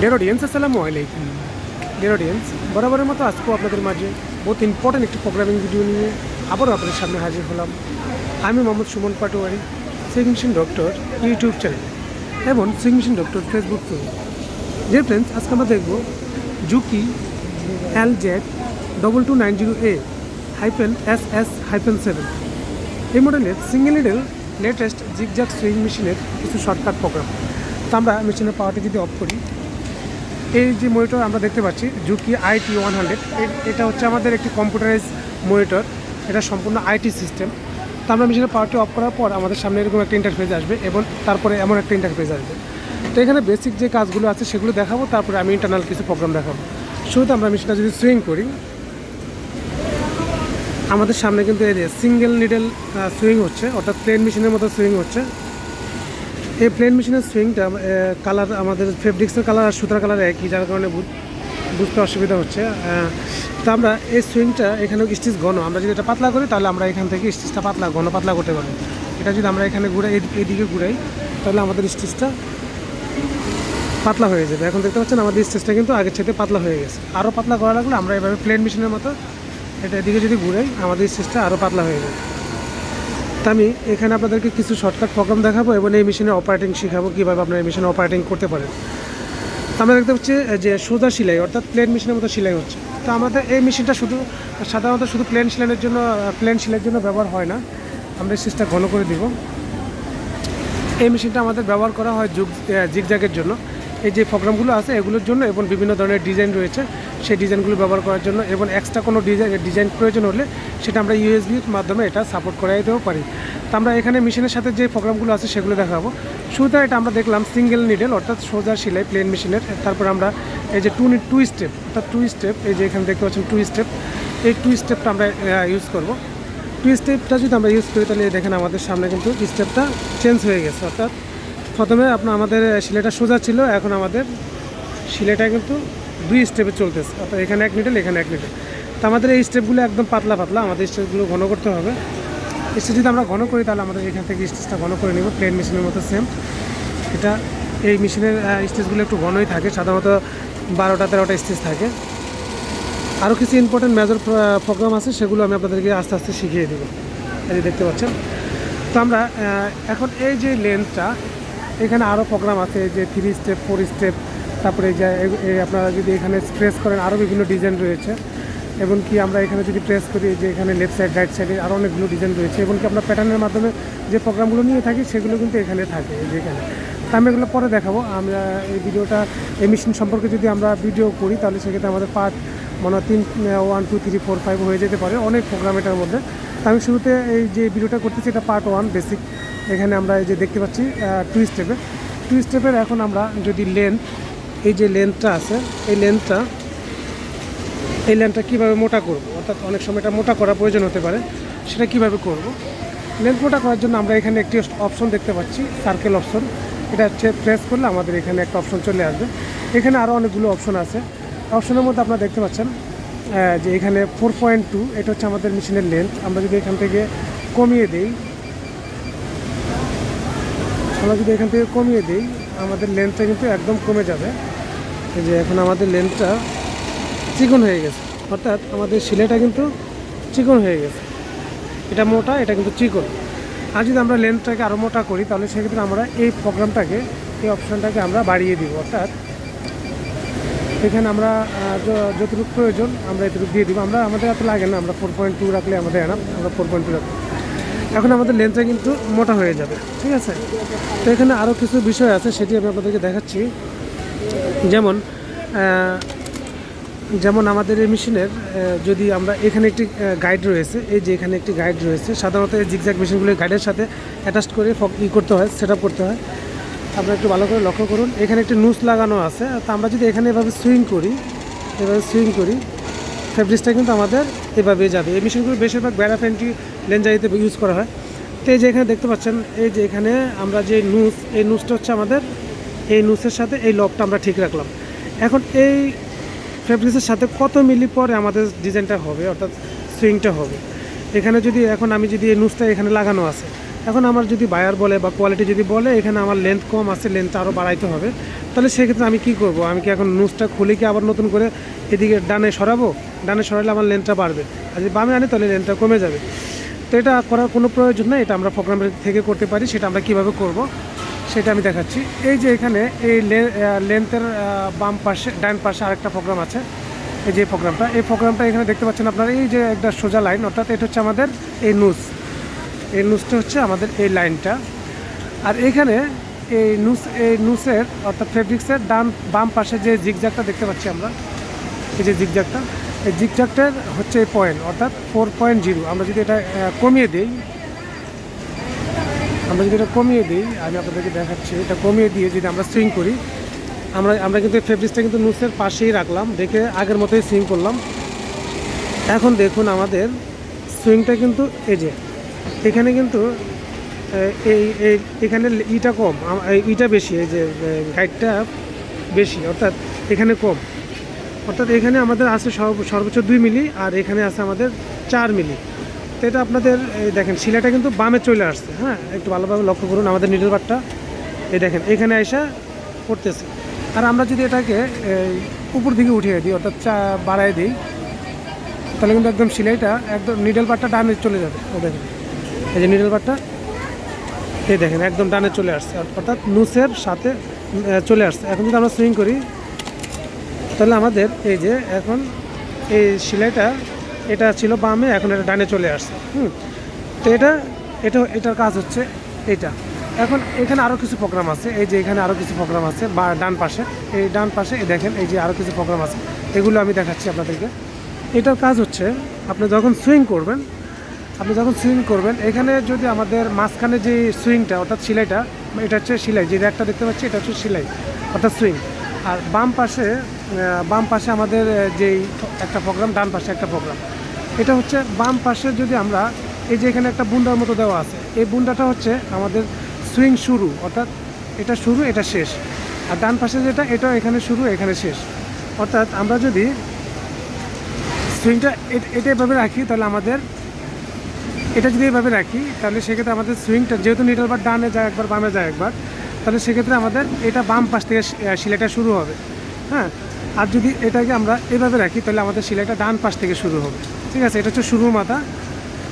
Dear audience আসসালামু আলাইকুম dear audience বরাবরের মতো আজকেও আপনাদের মাঝে বহুত ইম্পর্টেন্ট একটি প্রোগ্রামিং ভিডিও নিয়ে আবারও আপনাদের সামনে হাজির হলাম। আমি Mohammad Suman Patwari Singh mission doctor YouTube channel এবং Singh mission doctor Facebook page dear friends আজকে আমরা দেখব Juki L Z double two nine zero A hyphen S S hyphen seven এই মডেলের single needle latest zigzag swing মেশিনের কিছু shortcut programme তো আমরা মেশিনের পাওয়ারটি যদি অফ করি এই যে মনিটর আমরা দেখতে পাচ্ছি জুকি আইটি ওয়ান হান্ড্রেড এটা হচ্ছে আমাদের একটি কম্পিউটারাইজ মনিটর এটা সম্পূর্ণ আইটি সিস্টেম তো আমরা মেশিনের পাওয়ারটি অফ করার পর আমাদের সামনে এরকম একটা ইন্টারফেস আসবে এবং তারপরে এমন একটা ইন্টারফেস আসবে। তো এখানে বেসিক যে কাজগুলো আছে সেগুলো দেখাবো, তারপরে আমি ইন্টারনাল কিছু প্রোগ্রাম দেখাবো। শুরুতে আমরা মেশিনটা যদি সুইং করি, আমাদের সামনে কিন্তু এই সিঙ্গেল নিডেল সুইং হচ্ছে, অর্থাৎ প্লেন মেশিনের মতো সুইং হচ্ছে। এই প্লেন মেশিনের সুইংটা কালার আমাদের ফেব্রিক্সের কালার আর সুতার কালার একই, যার কারণে বুঝতে অসুবিধা হচ্ছে। তো আমরা এই সুইংটা এখানে স্টিচ ঘন। আমরা যদি এটা পাতলা করি, তাহলে আমরা এখান থেকে স্টিচটা পাতলা, ঘন পাতলা করতে পারব। এটা যদি আমরা এখানে ঘুরাই এদিকে ঘুরাই, তাহলে আমাদের স্টিচটা পাতলা হয়ে যাবে। এখন দেখতে পাচ্ছেন, আমাদের স্টেজটা কিন্তু আগের সাথে পাতলা হয়ে গেছে। আরও পাতলা করা লাগলে আমরা এভাবে প্লেন মেশিনের মতো এটা এদিকে যদি ঘুরাই, আমাদের স্টেজটা আরও পাতলা হয়ে যাবে। আমি এখানে আপনাদেরকে কিছু শর্টকাট প্রোগ্রাম দেখাবো এবং এই মেশিনে অপারেটিং শেখাবো, কীভাবে আপনার এই মেশিনে অপারেটিং করতে পারেন। আমরা দেখতে পাচ্ছি যে সোজা সেলাই, অর্থাৎ প্লেন মেশিনের মতো সেলাই হচ্ছে। তো আমাদের এই মেশিনটা শুধু, সাধারণত শুধু প্লেন সেলাইয়ের জন্য প্লেন সেলাইয়ের জন্য ব্যবহার হয় না। আমরা এই সিস্টেমটা ঘন করে দিব। এই মেশিনটা আমাদের ব্যবহার করা হয় যুগ জিগজ্যাগের জন্য। এই যে প্রোগ্রামগুলো আছে, এগুলোর জন্য এবং বিভিন্ন ধরনের ডিজাইন রয়েছে, সেই ডিজাইনগুলো ব্যবহার করার জন্য এবং এক্সট্রা কোনো ডিজাইন ডিজাইন প্রয়োজন হলে সেটা আমরা ইউএসবির মাধ্যমে এটা সাপোর্ট করাই দিতেও পারি। তো আমরা এখানে মেশিনের সাথে যে প্রোগ্রামগুলো আছে, সেগুলো দেখাবো। শুরুতে এটা আমরা দেখলাম সিঙ্গেল নিডেল অর্থাৎ সোজা সেলাই প্লেন মেশিনের তারপর আমরা এই যে টু টু স্টেপ অর্থাৎ টু স্টেপ এই যে এখানে দেখতে পাচ্ছেন টু স্টেপ এই টু স্টেপটা আমরা ইউজ করব। টু স্টেপটা যদি আমরা ইউজ করি, তাহলে দেখেন আমাদের সামনে কিন্তু স্টেপটা চেঞ্জ হয়ে গেছে, অর্থাৎ প্রথমে আপনার আমাদের শিলেটা সোজা ছিল, এখন আমাদের শিলেটা কিন্তু দুই স্টেপে চলতেছে। অর্থাৎ এখানে এক নিডেল এখানে এক নিডেল তো আমাদের এই স্টেপগুলো একদম পাতলা পাতলা, আমাদের স্টেপগুলো ঘন করতে হবে। স্টেপ যদি আমরা ঘন করি, তাহলে আমাদের এখান থেকে স্টেজটা ঘন করে নেব প্লেন মেশিনের মতো সেম এটা এই মেশিনের স্টেজগুলো একটু ঘনই থাকে, সাধারণত বারোটা, তেরোটা স্টেজ থাকে। আরও কিছু ইম্পর্টেন্ট মেজর প্রোগ্রাম আছে, সেগুলো আমি আপনাদেরকে আস্তে আস্তে শিখিয়ে দেবো। এই দেখতে পাচ্ছেন। তো আমরা এখন এই যে লেন্থটা এখানে আরও প্রোগ্রাম আছে, যে থ্রি স্টেপ ফোর স্টেপ তারপরে যে আপনারা যদি এখানে প্রেস করেন আরও বিভিন্ন ডিজাইন রয়েছে। এবং কি আমরা এখানে যদি প্রেস করি যে এখানে লেফট সাইড রাইট সাইডে আরও অনেকগুলো ডিজাইন রয়েছে। এবং কি আমরা প্যাটার্নের মাধ্যমে যে প্রোগ্রামগুলো নিয়ে থাকি, সেগুলো কিন্তু এখানে থাকে যেখানে তা আমি এগুলো পরে দেখাবো। আমরা এই ভিডিওটা, এই মেশিন সম্পর্কে যদি আমরা ভিডিও করি, তাহলে সেক্ষেত্রে আমাদের পার্ট মনে হয় তিন one two three four five হয়ে যেতে পারে, অনেক প্রোগ্রাম এটার মধ্যে। তা আমি শুরুতে এই যে ভিডিওটা করতেছি, এটা পার্ট ওয়ান বেসিক এখানে আমরা এই যে দেখতে পাচ্ছি টু স্টেপে টু স্টেপের এখন আমরা যদি লেন্থ এই যে লেন্থটা আছে, এই লেন্থটা এই লেন্থটা কীভাবে মোটা করব? অর্থাৎ অনেক সময় এটা মোটা করা প্রয়োজন হতে পারে, সেটা কীভাবে করব? লেন্থ মোটা করার জন্য আমরা এখানে একটি অপশন দেখতে পাচ্ছি সার্কেল অপশন এটা হচ্ছে প্রেস করলে আমাদের এখানে একটা অপশন চলে আসবে। এখানে আরও অনেকগুলো অপশন আছে। অপশনের মধ্যে আপনারা দেখতে পাচ্ছেন যে এখানে ফোর পয়েন্ট টু এটা হচ্ছে আমাদের মেশিনের লেন্থ আমরা যদি এখান থেকে কমিয়ে দিই আমরা যদি এখান থেকে কমিয়ে দিই, আমাদের লেন্থটা কিন্তু একদম কমে যাবে। যে এখন আমাদের লেন্থটা চিকন হয়ে গেছে। অর্থাৎ আমাদের শিলেটা কিন্তু চিকন হয়ে গেছে। এটা মোটা, এটা কিন্তু চিকন। আর যদি আমরা লেন্থটাকে আরও মোটা করি, তাহলে সেক্ষেত্রে আমরা এই প্রোগ্রামটাকে এই অপশানটাকে আমরা বাড়িয়ে দিব। অর্থাৎ এখানে আমরা যতটুকু প্রয়োজন আমরা এতটুকু দিয়ে দিব। আমরা, আমাদের এত লাগে না, আমরা ফোর পয়েন্ট টু রাখলে আমাদের এনাম আমরা ফোর পয়েন্ট টু রাখব। এখন আমাদের লেন্থটা কিন্তু মোটা হয়ে যাবে, ঠিক আছে? তো এখানে আরও কিছু বিষয় আছে, সেটি আমি আপনাদেরকে দেখাচ্ছি। যেমন যেমন আমাদের এই মেশিনের যদি আমরা এখানে একটি গাইড রয়েছে, এই যে এখানে একটি গাইড রয়েছে, সাধারণত এই জিগজ্যাগ মেশিনগুলো গাইডের সাথে অ্যাটাচ করে ই করতে হয় সেট করতে হয়। আপনারা একটু ভালো করে লক্ষ্য করুন, এখানে একটি নুস লাগানো আছে, তো আমরা যদি এখানে এভাবে সুইং করি, এভাবে সুইং করি ফেব্রিক্সটা কিন্তু আমাদের এভাবে যাবে। এই মেশিনগুলো বেশিরভাগ ব্যারাফেন্টি লেঞ্জারিতে ইউজ করা হয়। তো এই যে এখানে দেখতে পাচ্ছেন, এই যে এখানে আমরা যে নুস এই নুসটা হচ্ছে আমাদের, এই নুসের সাথে এই লকটা আমরা ঠিক রাখলাম। এখন এই ফেব্রিক্সের সাথে কত মিলি পরে আমাদের ডিজাইনটা হবে, অর্থাৎ সুইংটা হবে? এখানে যদি, এখন আমি যদি এই নুসটা এখানে লাগানো আছে, এখন আমার যদি বায়ার বলে বা কোয়ালিটি যদি বলে, এখানে আমার লেন্থ কম আছে লেন্থ আরও বাড়াইতে হবে, তাহলে সেক্ষেত্রে আমি কি করব? আমি কি এখন নুসটা খুলে কি আবার নতুন করে এদিকে ডানে সরাবো? ডানে সরালে আমার লেন্থটা বাড়বে। আর যদি বামে আনি, তাহলে লেন্থটা কমে যাবে। তো এটা করার কোনো প্রয়োজন নেই, এটা আমরা প্রোগ্রামের থেকে করতে পারি, সেটা আমরা কীভাবে করব সেটা আমি দেখাচ্ছি। এই যে এখানে এই লেন্থের বাম পাশে, ডান পাশে আরেকটা প্রোগ্রাম আছে, এই যে প্রোগ্রামটা এই প্রোগ্রামটা এখানে দেখতে পাচ্ছেন আপনারা, এই যে একটা সোজা লাইন অর্থাৎ এটা হচ্ছে আমাদের এই নুস এই নুসটা হচ্ছে আমাদের এই লাইনটা আর এখানে এই নুস এই নুসের অর্থাৎ ফেব্রিক্সের ডান, বাম পাশে যে জিগজ্যাগটা দেখতে পাচ্ছি আমরা, এই যে জিগজ্যাগটা এই জিগজ্যাগটার হচ্ছে এই পয়েন্ট অর্থাৎ ফোর পয়েন্ট জিরো আমরা যদি এটা কমিয়ে দিই, আমরা যদি এটা কমিয়ে দিই, আমি আপনাদেরকে দেখাচ্ছি, এটা কমিয়ে দিয়ে যদি আমরা সুইং করি, আমরা আমরা কিন্তু ফেব্রিক্সটা কিন্তু নুসের পাশেই রাখলাম রেখে আগের মতোই সুইং করলাম। এখন দেখুন আমাদের সুইংটা কিন্তু এই যে, এখানে কিন্তু এই এখানে ইটা কম ইটা বেশি, এই যে গাইডটা বেশি, অর্থাৎ এখানে কম। অর্থাৎ এখানে আমাদের আছে সর্ব- সর্বোচ্চ দুই মিলি আর এখানে আছে আমাদের চার মিলি। তো এটা আপনাদের, এই দেখেন, শিলাটা কিন্তু বামে চলে আসছে হ্যাঁ? একটু ভালোভাবে লক্ষ্য করুন আমাদের নিডল বারটা। এই দেখেন, এখানে এসে পড়তেছে। আর আমরা যদি এটাকে উপর দিকে উঠিয়ে দিই, অর্থাৎ চা, বাড়ায় দিই, তাহলে কিন্তু একদম সিলাইটা একদম নিডল পাটটা ডানে চলে যাবে। ও দেখেন, এই যে নিডল পাটটা এই দেখেন, একদম ডানে চলে আসছে। অর্থাৎ নুসের সাথে চলে আসছে। এখন যদি আমরা সুইং করি তাহলে আমাদের এই যে এখন এই সেলাইটা, এটা ছিল বামে, এখন এটা ডানে চলে আসছে, হুম। তো এটা এটা, এটার কাজ হচ্ছে এটা এখন এখানে আরও কিছু প্রোগ্রাম আছে, এই যে এখানে আরও কিছু প্রোগ্রাম আছে, বা ডান পাশে, এই ডান পাশে দেখেন, এই যে আরও কিছু প্রোগ্রাম আছে, এগুলো আমি দেখাচ্ছি আপনাদেরকে। এটার কাজ হচ্ছে, আপনি যখন সুইং করবেন, আপনি যখন সুইং করবেন, এখানে যদি আমাদের মাঝখানে যে সুইংটা, অর্থাৎ সেলাইটা, এটা হচ্ছে সিলাই, যে একটা দেখতে পাচ্ছি, এটা হচ্ছে সিলাই, অর্থাৎ সুইং। আর বাম পাশে বাম পাশে আমাদের যেই একটা প্রোগ্রাম ডান পাশে একটা প্রোগ্রাম এটা হচ্ছে বাম পাশে যদি আমরা এই যে এখানে একটা বুন্ডার মতো দেওয়া আছে এই বুন্ডাটা হচ্ছে আমাদের সুইং শুরু অর্থাৎ এটা শুরু এটা শেষ। আর ডান পাশে যেটা এটা এখানে শুরু এখানে শেষ। অর্থাৎ আমরা যদি সুইংটা এটা এভাবে রাখি তাহলে আমাদের এটা যদি এভাবে রাখি তাহলে সেক্ষেত্রে আমাদের সুইংটা যেহেতু নিডল বার ডানে যায় একবার বামে যায় একবার তাহলে সেক্ষেত্রে আমাদের এটা বাম পাশ থেকে সি- আহ, সিলাইটা শুরু হবে। হ্যাঁ? আর যদি এটাকে আমরা এভাবে রাখি, তাহলে আমাদের সিলাইটা ডান পাশ থেকে শুরু হবে। ঠিক আছে? এটা হচ্ছে শুরু মাথা।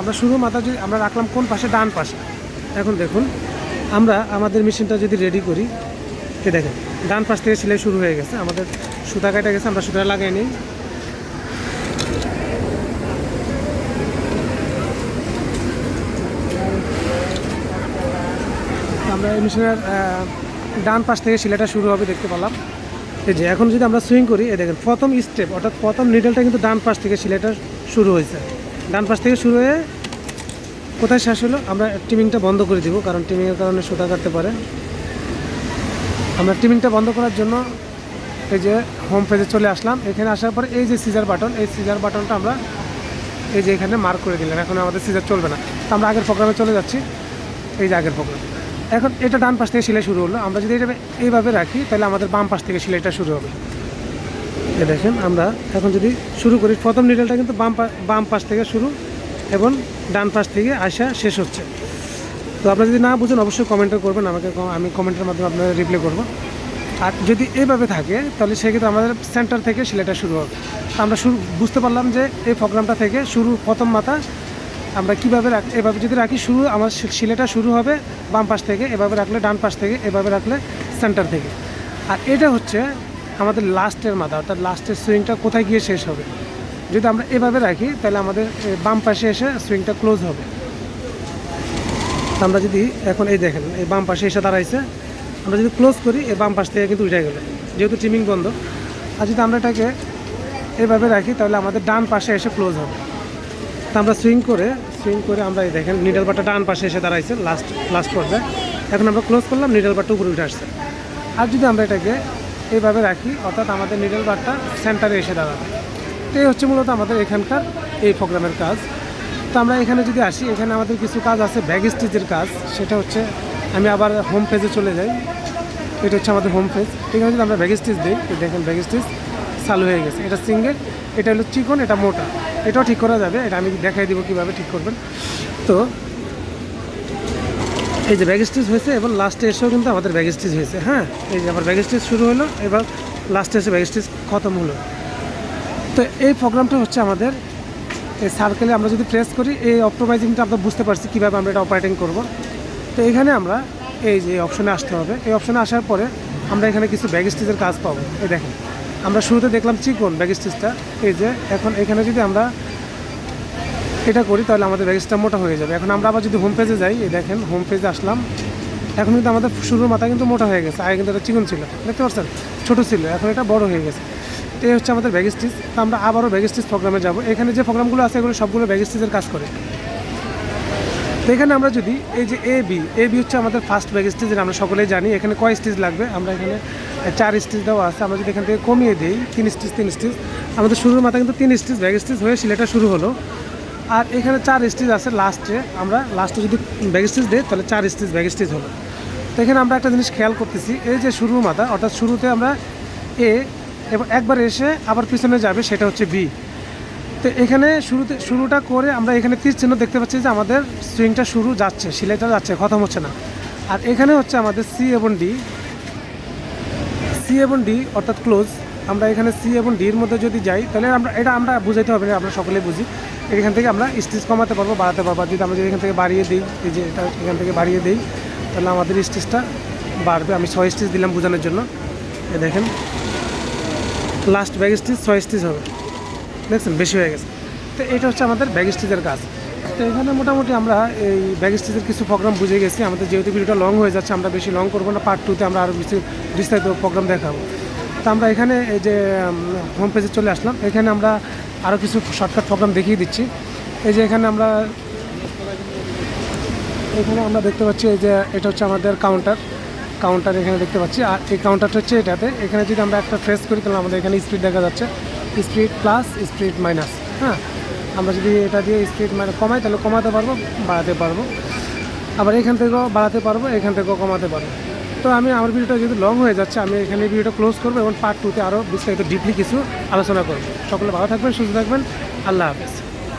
আমরা শুরু মাথা যদি আমরা রাখলাম কোন পাশে? ডান পাশে। এখন দেখুন, আমরা আমাদের মেশিনটা যদি রেডি করি এ দেখেন, ডান পাশ থেকে সেলাই শুরু হয়ে গেছে। আমাদের সুতা কাটা গেছে, আমরা সুতা লাগাই নিই। আমরা এই মেশিনের ডান পাশ থেকে সেলাইটা শুরু হবে, দেখতে পেলাম। এই যে, এখন যদি আমরা সুইং করি, এই দেখেন, প্রথম স্টেপ অর্থাৎ প্রথম নিডলটা কিন্তু ডান পাশ থেকে সেলাইটা শুরু হয়েছে। ডান পাশ থেকে শুরু হয়ে কোথায় শেষ হলো? আমরা টিমিংটা বন্ধ করে দিব, কারণ টিমিংয়ের কারণে সুতা কাটতে পারে। আমরা টিমিংটা বন্ধ করার জন্য এই যে হোম পেজে চলে আসলাম। এখানে আসার পরে এই যে সিজার বাটন এই সিজার বাটনটা আমরা এই যে এখানে মার্ক করে দিলাম এখন আমাদের সিজার চলবে না। তো আমরা আগের প্রোগ্রামে চলে যাচ্ছি। এই যে আগের প্রোগ্রাম এখন এটা ডান পাশ থেকে সেলাই শুরু হলো। আমরা যদি এটা এইভাবে রাখি, তাহলে আমাদের বাম পাশ থেকে সেলাইটা শুরু হবে। এ দেখেন, আমরা এখন যদি শুরু করি, প্রথম নিডলটা কিন্তু বাম বাম পাশ থেকে শুরু এবং ডান পাশ থেকে আসা শেষ হচ্ছে। তো আপনারা যদি না বুঝেন, অবশ্যই কমেন্টও করবেন, আমাকে আমি কমেন্টের মাধ্যমে আপনাদের রিপ্লাই করব। আর যদি এইভাবে থাকে, তাহলে সেক্ষেত্রে আমাদের সেন্টার থেকে সেলাইটা শুরু হবে। আমরা শুরু বুঝতে পারলাম যে এই প্রোগ্রামটা থেকে শুরু প্রথম মাথা আমরা কীভাবে রাখ, এভাবে যদি রাখি, শুরু, আমার শিলেটা শুরু হবে বাম পাশ থেকে, এভাবে রাখলে ডান পাশ থেকে, এভাবে রাখলে সেন্টার থেকে। আর এটা হচ্ছে আমাদের লাস্টের মাথা, অর্থাৎ লাস্টের সুইংটা কোথায় গিয়ে শেষ হবে? যদি আমরা এভাবে রাখি, তাহলে আমাদের বাম পাশে এসে সুইংটা ক্লোজ হবে। আমরা যদি এখন এই দেখেন, এই বাম পাশে এসে দাঁড়াইছে, আমরা যদি ক্লোজ করি, এই বাম পাশ থেকে কিন্তু উঠে গেল, যেহেতু টিমিং বন্ধ। আর যদি আমরা এটাকে এভাবে রাখি, তাহলে আমাদের ডান পাশে এসে ক্লোজ হবে। তো আমরা সুইং করে সুইং করে আমরা এই দেখেন নিডল বারটা ডান পাশে এসে দাঁড়াইছে লাস্ট লাস্ট পর্যায়ে। এখন আমরা ক্লোজ করলাম নিডল বারটা উপরে উঠে আসছে। আর যদি আমরা এটাকে এইভাবে রাখি, অর্থাৎ আমাদের নিডল বারটা সেন্টারে এসে দাঁড়াবে। তো এই হচ্ছে মূলত আমাদের এখানকার এই প্রোগ্রামের কাজ। তো আমরা এখানে যদি আসি, এখানে আমাদের কিছু কাজ আছে, ব্যাগ স্টিচের কাজ। সেটা হচ্ছে, আমি আবার হোম পেজে চলে যাই। এটা হচ্ছে আমাদের হোম পেজ এখানে যদি আমরা ব্যাগ স্টিচ দিই দেখেন ব্যাগ স্টিচ চালু হয়ে গেছে। এটা সিঙ্গেল এটা হলো চিকন, এটা মোটা। এটাও ঠিক করা যাবে, এটা আমি দেখাই দিব কীভাবে ঠিক করবেন। তো, এই যে ব্যাগ স্টিচ হয়েছে, এবার লাস্টে এসেও কিন্তু আমাদের ব্যাগ স্টিচ হয়েছে হ্যাঁ? এই যে আমার ব্যাগ স্টিচ শুরু হলো, এবার লাস্টে এসে ব্যাগ স্টিচ খতম হলো। তো এই প্রোগ্রামটা হচ্ছে আমাদের, এই সার্কেলে আমরা যদি প্রেস করি, এই অপটোমাইজিংটা আমরা বুঝতে পারছি কীভাবে আমরা এটা অপারেটিং করব। তো এখানে আমরা, এই যে অপশনে আসতে হবে। এই অপশনে আসার পরে আমরা এখানে কিছু ব্যাগ স্টিচের কাজ পাবো। এই দেখেন। আমরা শুরুতে দেখলাম চিকন ব্যাগ স্টিচটা এই যে, এখন এখানে যদি আমরা এটা করি, তাহলে আমাদের ব্যাগেজটা মোটা হয়ে যাবে। এখন আমরা আবার যদি হোম পেজে যাই, এই দেখেন হোম পেজে আসলাম। এখন কিন্তু আমাদের শুরুর মাথা কিন্তু মোটা হয়ে গেছে। আগে কিন্তু এটা চিকন ছিল, দেখতে পাচ্ছেন? ছোটো ছিল, এখন এটা বড় হয়ে গেছে। তো এই হচ্ছে আমাদের ব্যাগ স্টিচ তো আমরা আবারও ব্যাগ প্রোগ্রামে যাব। এখানে যে প্রোগ্রামগুলো আছে, এগুলো সবগুলো ব্যাগ কাজ করে। তো এখানে আমরা যদি, এই যে এ বি এ বি হচ্ছে আমাদের ফার্স্ট ব্যাগ যেটা আমরা সকলেই জানি। এখানে কয় স্টিচ লাগবে? আমরা এখানে চার স্টিচ দেওয়া আছে, আমরা যদি এখান থেকে কমিয়ে দিই, তিন স্টিচ তিন স্টিচ আমাদের শুরুর মাথা কিন্তু তিন স্টিচ ব্যাগ স্টিচ হয়ে সিলেটা শুরু হলো। আর এখানে চার স্টিচ আছে লাস্টে আমরা লাস্টে যদি ব্যাগ স্টিচ দিই, তাহলে চার স্টিচ ব্যাগ স্টিচ হলো। তো এখানে আমরা একটা জিনিস খেয়াল করতেছি, এই যে শুরুর মাথা, অর্থাৎ শুরুতে আমরা এ এবং একবার এসে আবার পিছনে যাবে, সেটা হচ্ছে বি তো এখানে শুরুতে, শুরুটা করে আমরা এখানে তীর চিহ্ন দেখতে পাচ্ছি যে আমাদের সুইংটা শুরু যাচ্ছে সিলাইটা যাচ্ছে, খতম হচ্ছে না। আর এখানে হচ্ছে আমাদের সি এবং ডি সি এবং ডি অর্থাৎ ক্লোজ, আমরা এখানে সি এবং ডির মধ্যে যদি যাই, তাহলে আমরা এটা আমরা বুঝাইতে হবে না, আমরা সকলেই বুঝি। এখান থেকে আমরা স্টিচ কমাতে পারব, বাড়াতে পারব। যদি আমরা যদি এখান থেকে বাড়িয়ে দিই, এই যে এটা এখান থেকে বাড়িয়ে দিই, তাহলে আমাদের স্টিচটা বাড়বে। আমি ছয় স্টিচ দিলাম বোঝানোর জন্য। এ দেখেন লাস্ট ব্যাগ স্টিচ ছয় স্টিচ হবে। দেখছেন? বেশি হয়ে গেছে। তো এটা হচ্ছে আমাদের ব্যাগ স্টিচের কাজ। তো এখানে মোটামুটি আমরা এই ব্যাগ স্টিচের কিছু প্রোগ্রাম বুঝে গেছি। আমাদের যেহেতু ভিডিওটা লং হয়ে যাচ্ছে, আমরা বেশি লং করব না পার্ট টুতে আমরা আরও বেশি বিস্তারিত প্রোগ্রাম দেখাবো। তো আমরা এখানে এই যে হোম পেজে চলে আসলাম। এখানে আমরা আরও কিছু শর্টকাট প্রোগ্রাম দেখিয়ে দিচ্ছি। এই যে এখানে আমরা এখানে আমরা দেখতে পাচ্ছি এই যে, এটা হচ্ছে আমাদের কাউন্টার কাউন্টার এখানে দেখতে পাচ্ছি। আর এই কাউন্টারটা হচ্ছে এটাতে। এখানে যদি আমরা একটা ফ্রেস করি, তাহলে আমাদের এখানে স্পিড দেখা যাচ্ছে। স্পিড প্লাস স্পিড মাইনাস হ্যাঁ? আমরা যদি এটা দিয়ে স্পিড মানে কমাই, তাহলে কমাতে পারব, বাড়াতে পারব। আবার এখান থেকেও বাড়াতে পারব, এখান থেকেও কমাতে পারব। তো আমি, আমার ভিডিওটা যদি লং হয়ে যাচ্ছে, আমি এখানে ভিডিওটা ক্লোজ করব এবং পার্ট টুতে আরও বিস্তারিত ডিপলি কিছু আলোচনা করব। সকলে ভালো থাকবেন, সুস্থ থাকবেন। আল্লাহ হাফেজ।